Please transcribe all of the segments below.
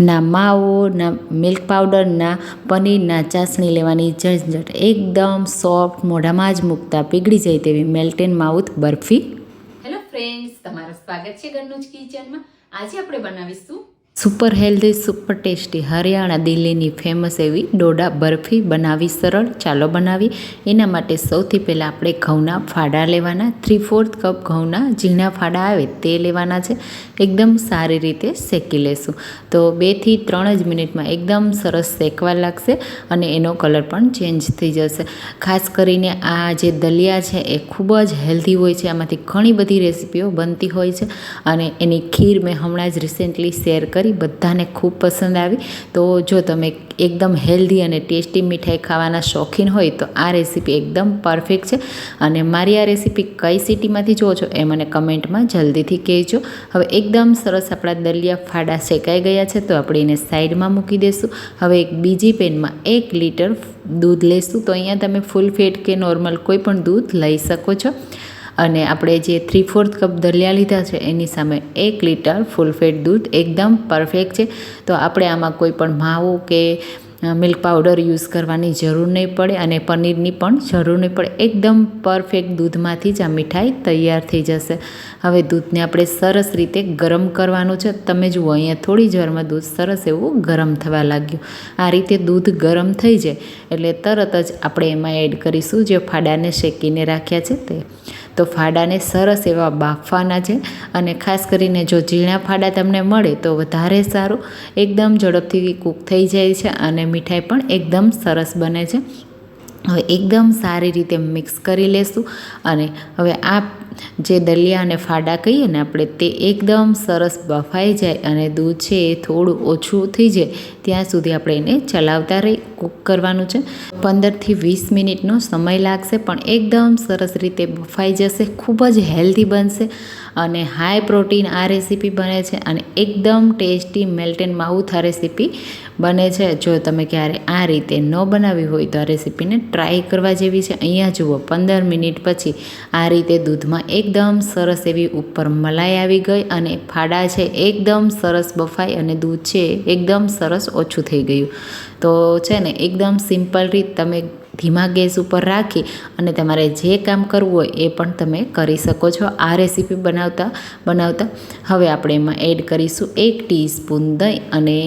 ના માવો, ના મિલ્ક પાવડર ના પનીર ચાસણી લેવાની ઝંઝટ. એકદમ સોફ્ટ મોઢામાં જ મૂકતા પીગળી જાય તેવી melt in mouth barfi. Hello friends તમારું સ્વાગત છે ઘરનું જ કિચનમાં આજે આપણે બનાવીશું super healthy, super tasty Haryana દિલ્હીની ફેમસ એવી ડોડા બરફી બનાવી, સરળ ચાલો બનાવી. એના માટે સૌથી પહેલાં આપણે ઘઉંના ફાડા લેવાના. થ્રી ફોર્થ કપ ઘઉંના ઝીણા ફાડા આવે તે લેવાના છે. એકદમ સારી રીતે શેકી લેશું. તો બેથી ત્રણ જ મિનિટમાં એકદમ સરસ શેકવા લાગશે અને એનો કલર પણ ચેન્જ થઈ જશે. ખાસ કરીને આ જે દલિયા છે એ ખૂબ જ હેલ્ધી હોય છે. આમાંથી ઘણી બધી રેસીપીઓ બનતી હોય છે અને એની ખીર મેં હમણાં જ રિસેન્ટલી શેર કરી. બધાને ખૂબ પસંદ આવી. તો જો તમે એકદમ હેલ્ધી અને ટેસ્ટી મીઠાઈ ખાવાના શોખીન હોય તો આ રેસીપી એકદમ પરફેક્ટ છે. અને મારી આ રેસીપી કઈ સિટીમાંથી જુઓ છો એ મને કમેન્ટમાં જલ્દીથી કહેજો. હવે એકદમ સરસ આપણા દલિયા ફાડા શેકાઈ ગયા છે તો આપણે એને સાઈડમાં મૂકી દઈશું હવે એક બીજી પેનમાં એક લીટર દૂધ લેશું. તો અહીંયા તમે ફૂલ ફેટ કે નોર્મલ કોઈ પણ દૂધ લઈ શકો છો. અને આપણે જે થ્રી ફોર્થ કપ દલિયા લીધા છે, એની સામે એક લીટર ફૂલ ફેટ દૂધ એકદમ પરફેક્ટ છે. તો આપણે આમાં કોઈ પણ માવો કે મિલ્ક પાવડર યુઝ કરવાની જરૂર નહીં પડે અને પનીરની પણ જરૂર નહીં પડે. એકદમ પરફેક્ટ દૂધમાંથી જ આ મીઠાઈ તૈયાર થઈ જશે. હવે દૂધને આપણે સરસ રીતે ગરમ કરવાનું છે. તમે જુઓ, અહીંયા થોડી જ વારમાં દૂધ સરસ એવું ગરમ થવા લાગ્યું. આ રીતે દૂધ ગરમ થઈ જાય એટલે તરત જ આપણે એમાં એડ કરીશું. જે ફાડાને શેકીને રાખ્યા છે તે. તો ફાડાને સરસ એવા બાફવાના છે અને ખાસ કરીને જો ઝીણા ફાડા તમને મળે તો વધારે સારું. એકદમ ઝડપથી કૂક થઈ જાય છે અને મીઠાઈ પણ એકદમ સરસ બને છે. હવે એકદમ સારી રીતે મિક્સ કરી લેશું અને હવે આ જે દલિયા અને ફાડા કહીએ ને આપણે તે એકદમ સરસ બફાઈ જાય અને દૂધ છે એ થોડું ઓછું થઈ જાય, ત્યાં સુધી આપણે એને ચલાવતા રહી કૂક કરવાનું છે. પંદરથી વીસ મિનિટનો સમય લાગશે, પણ એકદમ સરસ રીતે બફાઈ જશે, ખૂબ જ હેલ્ધી બનશે અને હાઈ પ્રોટીન આ રેસીપી બને છે અને એકદમ ટેસ્ટી મેલ્ટેન માઉથ આ રેસીપી બને છે. જો તમે ક્યારે આ રીતે ન બનાવી હોય તો આ રેસીપીને ટ્રાય કરવા જેવી છે. અહીંયા જુઓ, પંદર મિનિટ પછી આ રીતે દૂધમાં એકદમ સરસ એવી ઉપર મલાઈ આવી ગઈ અને ફાડા છે એકદમ સરસ બફાઈ અને દૂધ છે એકદમ સરસ ઓછું થઈ ગયું. તો છે ને, એકદમ સિમ્પલ રીત તમે ધીમા ગેસ ઉપર રાખી અને તમારે જે કામ કરવું હોય એ પણ તમે કરી શકો છો. આ રેસીપી બનાવતા બનાવતા હવે આપણે એમાં એડ કરીશું એક ટીસ્પૂન દહીં અને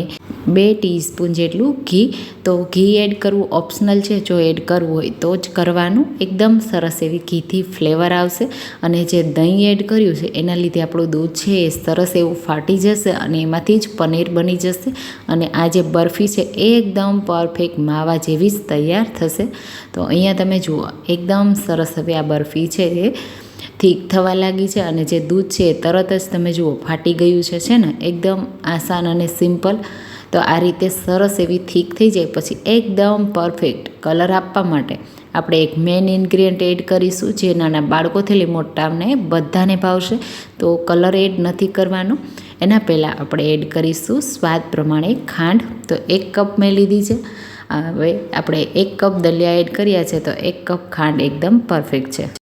બે ટીસ્પૂન જેટલું ઘી. તો ઘી એડ કરવું ઓપ્શનલ છે. જો એડ કરવું હોય તો જ કરવાનું. એકદમ સરસ એવી ઘીથી ફ્લેવર આવશે અને જે દહીં એડ કર્યું છે એના લીધે આપણું દૂધ છે એ સરસ એવું ફાટી જશે અને એમાંથી જ પનીર બની જશે અને આ જે બરફી છે એ એકદમ પરફેક્ટ માવા જેવી જ તૈયાર થશે. તો અહીંયા તમે જુઓ, એકદમ સરસ હવે આ બરફી છે એ. થીક થવા લાગી છે અને જે દૂધ છે એ તરત જ તમે જુઓ, ફાટી ગયું છે છે ને? એકદમ આસાન અને સિમ્પલ. તો આ રીતે સરસ એવી થીક થઈ જાય, પછી એકદમ પરફેક્ટ કલર આપવા માટે આપણે એક મેઇન ઇન્ગ્રીડિયન્ટ એડ કરીશું, જે નાના બાળકોથી લઈ મોટાને બધાને ભાવશે. તો કલર એડ નથી કરવાનો. એના પહેલાં આપણે એડ કરીશું સ્વાદ પ્રમાણે ખાંડ. તો એક કપ મેં લીધી છે. હવે આપણે એક કપ દલિયા એડ કર્યા છે તો એક કપ ખાંડ એકદમ પરફેક્ટ છે.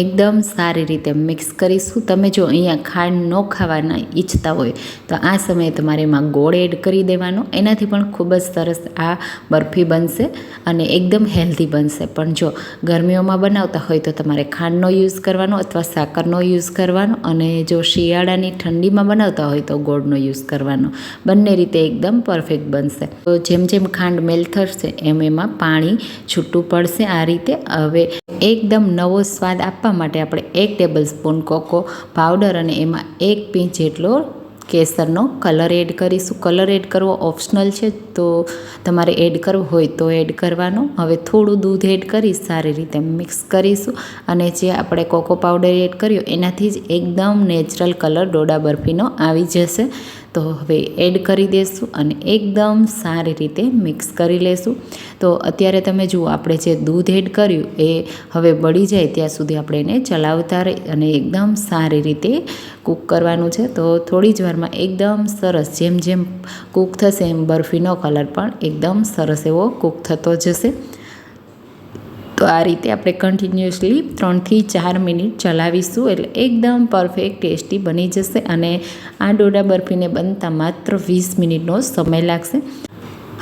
એકદમ સારી રીતે મિક્સ કરીશું. તમે જો અહીંયા ખાંડ ન ખાવાના ઈચ્છતા હોય, તો આ સમયે તમારે એમાં ગોળ એડ કરી દેવાનો. એનાથી પણ ખૂબ જ સરસ આ બરફી બનશે અને એકદમ હેલ્ધી બનશે. પણ જો ગરમીઓમાં બનાવતા હોય, તો તમારે ખાંડનો યુઝ કરવાનો અથવા સાકરનો યુઝ કરવાનો અને જો શિયાળાની ઠંડીમાં બનાવતા હોય, તો ગોળનો યુઝ કરવાનો. બંને રીતે એકદમ પરફેક્ટ બનશે. તો જેમ જેમ ખાંડ મેલ થશે, એમ એમાં પાણી છૂટું પડશે આ રીતે. હવે એકદમ નવો સ્વાદ આપવા માટે આપણે એક ટેબલ સ્પૂન કોકો પાવડર અને એમાં એક પીંચ જેટલો કેસરનો કલર એડ કરીશું. કલર એડ કરવો ઓપ્શનલ છે, તો તમારે એડ કરવો હોય તો એડ કરવાનો. હવે થોડું દૂધ એડ કરી સારી રીતે મિક્સ કરીશું અને જે આપણે કોકો પાવડર એડ કર્યો, એનાથી જ એકદમ નેચરલ કલર ડોડા બરફીનો આવી જશે. તો હવે એડ કરી દઈશું અને એકદમ સારી રીતે મિક્સ કરી લેશું. તો અત્યારે તમે જુઓ, આપણે જે દૂધ એડ કર્યું એ હવે બળી જાય ત્યાં સુધી આપણે એને ચલાવતા રહી અને એકદમ સારી રીતે કૂક કરવાનું છે. તો થોડી જ વારમાં એકદમ સરસ, જેમ જેમ કૂક થશે એમ બરફીનો કલર પણ એકદમ સરસ એવો કૂક થતો જશે. તો આ રીતે આપણે કન્ટિન્યુઅસલી ત્રણથી ચાર મિનિટ ચલાવીશું એટલે એકદમ પરફેક્ટ ટેસ્ટી બની જશે અને આ ડોડા બરફીને બનતા માત્ર વીસ મિનિટનો સમય લાગશે.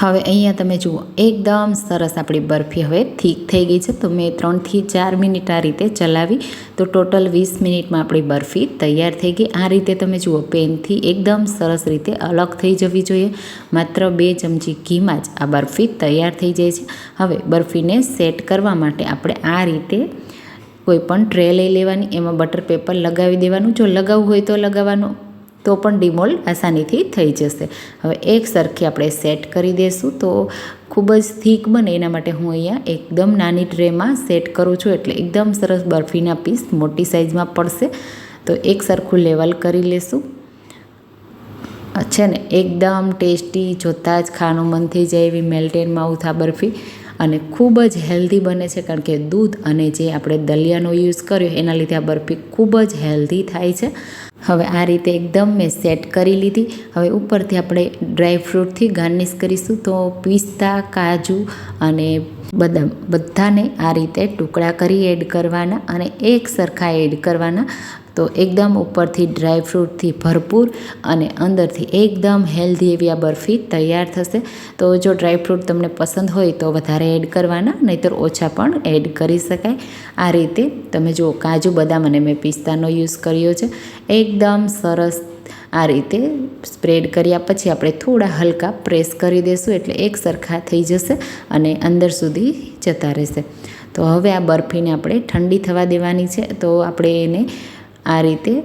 હવે અહીંયા તમે જુઓ, એકદમ સરસ આપણી બરફી હવે થીક થઈ ગઈ છે. તો મેં ત્રણથી ચાર મિનિટ આ રીતે ચલાવી. તો ટોટલ વીસ મિનિટમાં આપણી બરફી તૈયાર થઈ ગઈ. આ રીતે તમે જુઓ, પેનથી એકદમ સરસ રીતે અલગ થઈ જવી જોઈએ. માત્ર બે ચમચી ઘીમાં જ આ બરફી તૈયાર થઈ જાય છે. હવે બરફીને સેટ કરવા માટે આપણે આ રીતે કોઈ પણ ટ્રે લઈ લેવાની. એમાં બટર પેપર લગાવી દેવાનું. જો લગાવવું હોય તો લગાવવાનું. તો પણ ડિમોલ્ડ આસાનીથી થઈ જશે. હવે એક સરખી આપણે સેટ કરી દઈશું તો ખૂબ જ થીક બને. એના માટે હું અહીંયા એકદમ નાની ટ્રેમાં સેટ કરું છું એટલે એકદમ સરસ બરફીના પીસ મોટી સાઇઝમાં પડશે. તો એક સરખું લેવલ કરી લેશું. છે ને એકદમ ટેસ્ટી, જોતાં જ ખાવાનું મન થઈ જાય એવી મેલ્ટેન માઉથ આ બરફી. અને ખૂબ જ હેલ્ધી બને છે, કારણ કે દૂધ અને જે આપણે દલિયાનો યુઝ કર્યો, એના લીધે આ બરફી ખૂબ જ હેલ્ધી થાય છે. હવે આ રીતે એકદમ મેં સેટ કરી લીધી. હવે ઉપરથી આપણે ડ્રાયફ્રૂટથી ગાર્નિશ કરીશું. તો પિસ્તા, કાજુ અને બદામ બધાને આ રીતે ટુકડા કરી એડ કરવાના અને એક સરખા એડ કરવાના. તો એકદમ ઉપરથી ડ્રાય ફ્રૂટથી ભરપૂર અને અંદરથી એકદમ હેલ્ધી એવી આ બરફી તૈયાર થશે. તો જો ડ્રાયફ્રૂટ તમને પસંદ હોય તો વધારે એડ કરવાના, નહીંતર ઓછા પણ એડ કરી શકાય. આ રીતે તમે જુઓ, કાજુ બદામ અને મેં પિસ્તાનો યુઝ કર્યો છે. એકદમ સરસ આ રીતે સ્પ્રેડ કર્યા પછી આપણે થોડા હલકા પ્રેસ કરી દઈશું એટલે એક સરખા થઈ જશે અને અંદર સુધી જતા રહેશે. તો હવે આ બરફીને આપણે ઠંડી થવા દેવાની છે. તો આપણે એને આ રીતે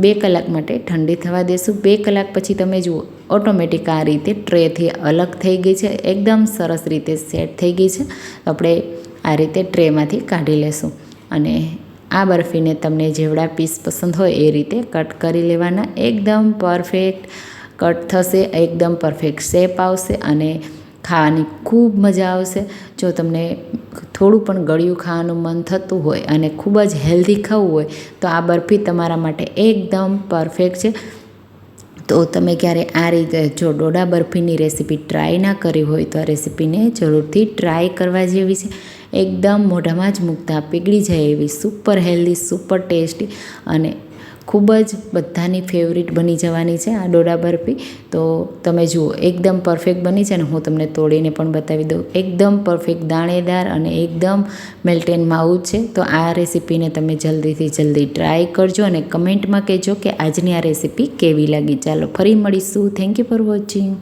બે કલાક માટે ઠંડી થવા દેશું. બે કલાક પછી તમે જુઓ ઓટોમેટિક આ રીતે ટ્રેથી અલગ થઈ ગઈ છે. એકદમ સરસ રીતે સેટ થઈ ગઈ છે. આપણે આ રીતે ટ્રેમાંથી કાઢી લેશું. અને આ બરફીને તમને જેવડા પીસ પસંદ હોય એ રીતે કટ કરી લેવાના. એકદમ પરફેક્ટ કટ થશે, એકદમ પરફેક્ટ શેપ આવશે અને ખાવાની ખૂબ મજા આવશે. જો તમને થોડું પણ ગળ્યું ખાવાનું મન થતું હોય અને ખૂબ જ હેલ્ધી ખાવું હોય, તો આ બરફી તમારા માટે એકદમ પરફેક્ટ છે. તો તમે ક્યારે આ રીતે જો ડોડા બરફીની રેસીપી ટ્રાય ના કરી હોય, તો આ રેસીપીને જરૂરથી ટ્રાય કરવા જેવી છે. એકદમ મોઢામાં જ મૂકતા, પીગળી જાય એવી સુપર હેલ્ધી સુપર ટેસ્ટી અને ખૂબ જ બધાની ફેવરિટ બની જવાની છે આ ડોડા બરફી. તો તમે જુઓ, એકદમ પરફેક્ટ બની છે ને હું તમને તોડીને પણ બતાવી દઉં. એકદમ પરફેક્ટ દાણેદાર અને એકદમ મેલ્ટેન માઉથ છે. તો આ રેસીપીને તમે જલ્દીથી જલ્દી ટ્રાય કરજો અને કમેન્ટમાં કહેજો કે આજની આ રેસીપી કેવી લાગી. ચાલો, ફરી મળીશું. Thank you for watching